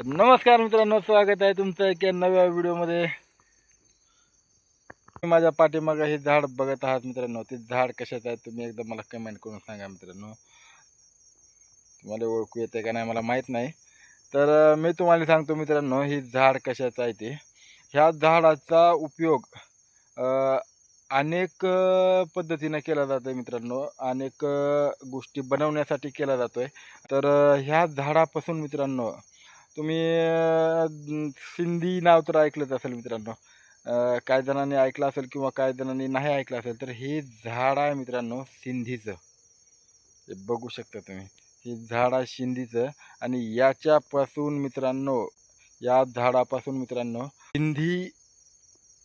तर नमस्कार मित्रांनो स्वागत आहे तुमचं एका नव्या व्हिडिओमध्ये. तुम्ही माझ्या पाठीमागं हे झाड बघत आहात मित्रांनो. ते झाड कशाचं आहे तुम्ही एकदा मला कमेंट करून सांगा मित्रांनो. तुम्हाला ओळखू येते का नाही मला माहीत नाही. तर मी तुम्हाला सांगतो मित्रांनो हे झाड कशाचं आहे ते. ह्या झाडाचा उपयोग अनेक पद्धतीनं केला जातो आहे मित्रांनो. अनेक गोष्टी बनवण्यासाठी केला जातो आहे तर ह्या झाडापासून मित्रांनो तुम्ही सिंधी नाव तर ऐकलंच असेल मित्रांनो. काही जणांनी ऐकलं असेल किंवा काही जणांनी नाही ऐकलं असेल तर हे झाड आहे मित्रांनो सिंधीचं. हे बघू शकता तुम्ही. हे झाड आहे सिंधीचं आणि याच्यापासून मित्रांनो या झाडापासून मित्रांनो सिंधी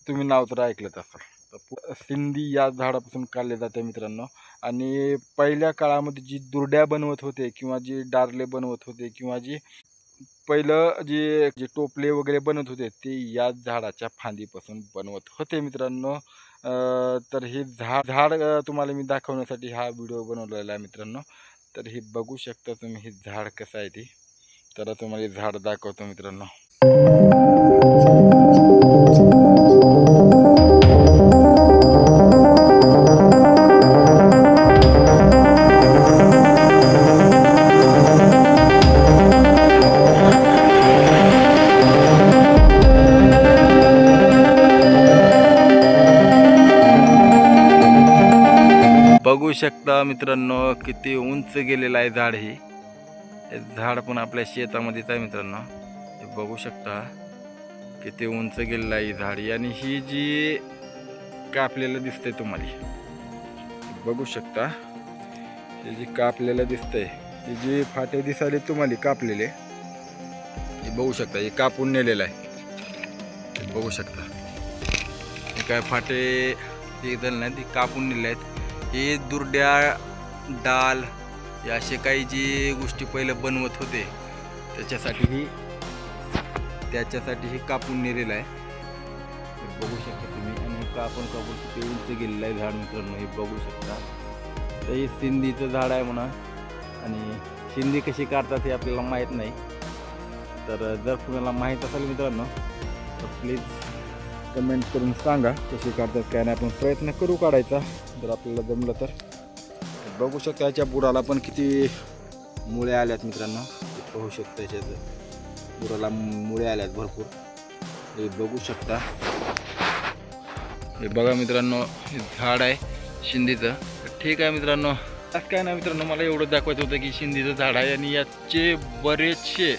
तुम्ही नाव तर ऐकलंच असाल. सिंधी या झाडापासून काढले जाते मित्रांनो. आणि पहिल्या काळामध्ये जी दुर्ड्या बनवत होते किंवा जी डारले बनवत होते किंवा जी पहिलं जे जे टोपले वगैरे बनत होते ते या झाडाच्या फांदीपासून बनवत होते मित्रांनो. तर हे झाड झाड तुम्हाला मी दाखवण्यासाठी हा व्हिडिओ बनवलेला आहे मित्रांनो. तर हे बघू शकता तुम्ही हे झाड कसं आहे ते. तर तुम्हाला झाड दाखवतो मित्रांनो. बघू शकता मित्रांनो किती उंच गेलेलं आहे झाड हे. हे झाड पण आपल्या शेतामध्येच आहे मित्रांनो. हे बघू शकता किती उंच गेलेलं आहे झाड आणि ही जी कापलेलं दिसतंय तुम्हाला बघू शकता. हे जी कापलेलं दिसतंय हे जे फाटे दिसाले तुम्हाला कापलेले हे बघू शकता हे कापून नेलेलं आहे. बघू शकता. हे काय फाटे हे झाले नाही ते कापून नेले आहेत. हे दुर्ड्या डाल या असे काही जी गोष्टी पहिलं बनवत होते त्याच्यासाठी ही त्याच्यासाठी हे कापून नेलेलं आहे. बघू शकता तुम्ही. आणि हे कापून कापून किती उंच गेलेलं आहे झाड मित्रांनो हे बघू शकता. तर हे सिंधीचं झाड आहे म्हणा. आणि सिंधी कशी काढतात हे आपल्याला माहीत नाही. तर जर तुम्हाला माहीत असेल मित्रांनो तर प्लीज कमेंट करून सांगा कशी काढतात काय नाही आपण प्रयत्न करू काढायचा. जर आपल्याला जमलं तर. बघू शकता याच्या बुडाला पण किती मुळे आल्यात मित्रांनो. पाहू शकता याच्यात. बुडाला मुळे आल्यात भरपूर. हे बघू शकता. हे बघा मित्रांनो हे झाड आहे शिंदीचं. ठीक आहे मित्रांनो. आज काय नाही मित्रांनो मला एवढं दाखवायचं होतं की शिंदीचं झाड आहे आणि याचे बरेचसे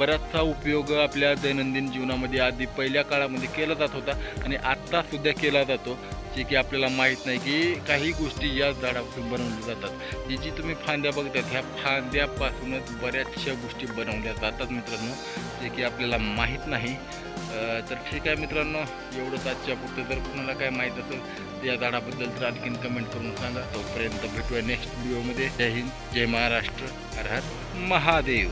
बराचसा उपयोग आपल्या दैनंदिन जीवनामध्ये आधी पहिल्या काळामध्ये केला जात होता आणि आत्तासुद्धा केला जातो जे की आपल्याला माहीत नाही की काही गोष्टी या झाडापासून बनवल्या जातात. जी जी तुम्ही फांद्या बघतात ह्या फांद्यापासूनच बऱ्याचशा गोष्टी बनवल्या जातात मित्रांनो जे की आपल्याला माहीत नाही. तर ठीक आहे मित्रांनो एवढंच आजच्या पुढचं. जर कुणाला काय माहीत असेल या झाडाबद्दल तर आणखीन कमेंट करून सांगा. तोपर्यंत भेटूया नेक्स्ट व्हिडिओमध्ये जय हिंद जय महाराष्ट्र. हर हर महादेव.